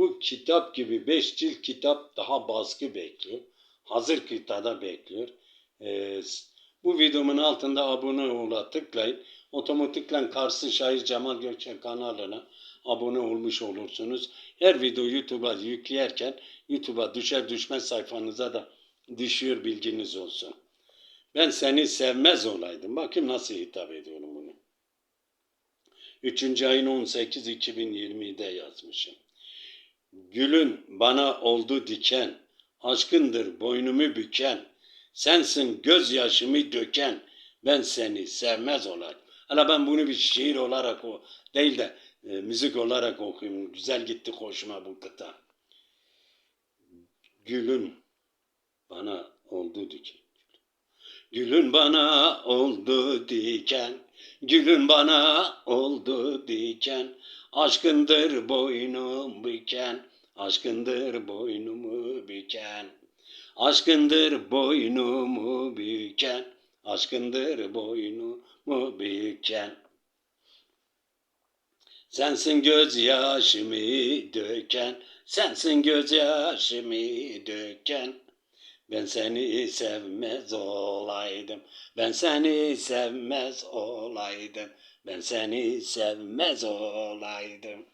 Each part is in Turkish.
Bu kitap gibi 5 cilt kitap daha baskı bekliyor. Hazır kıtada bekliyor. Ee, bu videomun altında abone ol'a tıklayın. Otomatikten Kars'ın Şair Cemal Gökçen kanalına abone olmuş olursunuz. Her video YouTube'a yükleyerken YouTube'a düşer düşmez sayfanıza da düşüyor bilginiz olsun. Ben seni sevmez olaydım. Bakayım nasıl hitap ediyorum bunu. 3. ayın 18 2020'de yazmışım. Gülün bana oldu diken, aşkındır boynumu büken, sensin gözyaşımı döken, ben seni sevmez olaydım. Hala ben bunu bir şiir olarak o değil de e, müzik olarak okuyayım. Güzel gitti hoşuma bu kıta. Gülün bana oldu diken. Gülün bana oldu diken, gülün bana oldu diken, aşkındır boynum büken, aşkındır boynumu büken, aşkındır boynumu büken, aşkındır boynumu büken. Sensin gözyaşımı döken, sensin gözyaşımı döken. Ben seni sevmez olaydım. Ben seni sevmez olaydım. Ben seni sevmez olaydım.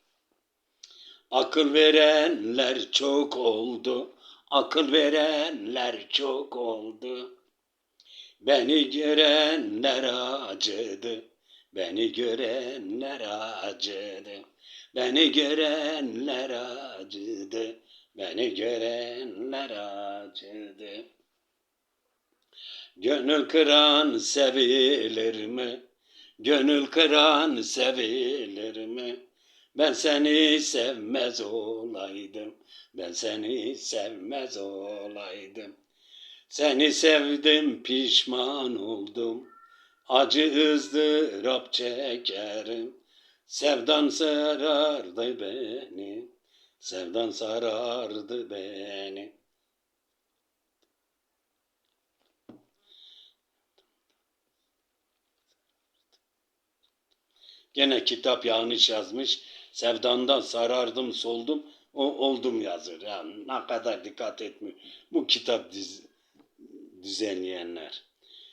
Akıl verenler çok oldu. Akıl verenler çok oldu. Beni görenler acıdı. Beni görenler acıdı. Beni görenler acıdı. Beni görenler acıdı. Gönül kıran sevilir mi? Gönül kıran sevilir mi? Ben seni sevmez olaydım. Ben seni sevmez olaydım. Seni sevdim pişman oldum. Acı ızdırap çekerim. Sevdan sarardı beni. Sevdan sarardı beni. Gene kitap yanlış yazmış. Sevdandan sarardım soldum. O oldum yazır. Yani ne kadar dikkat etmiyor. Bu kitap diz, düzenleyenler.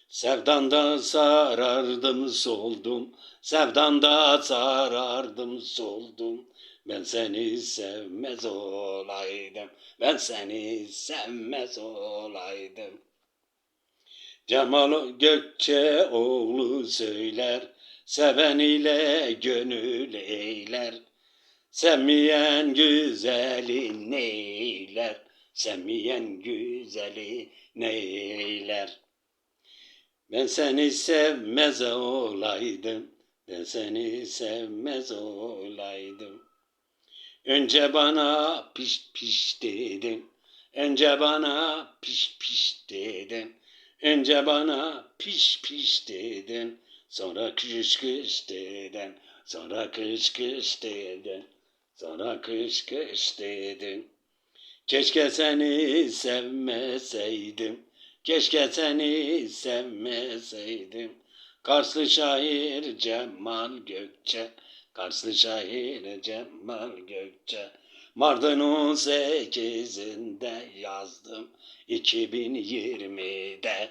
Sevdanda sarardım soldum. Sevdanda sarardım soldum. Ben seni sevmez olaydım. Ben seni sevmez olaydım. Cemal Gökçe oğlu söyler. Seven ile gönül eyler. Sevmeyen güzeli neyler. Sevmeyen güzeli neyler. Ben seni sevmez olaydım. Ben seni sevmez olaydım. Önce bana piş piş dedin. Önce bana piş piş dedin. Önce bana piş piş dedin. Sonra kış kış dedin. Sonra kış kış dedin. Sonra kış kış dedin. Keşke seni sevmeseydim. Keşke seni sevmeseydim. Karslı şair Cemal Gökçe. Karslı şair Cemal Gökçe. Mardin 18'inde yazdım 2020'de.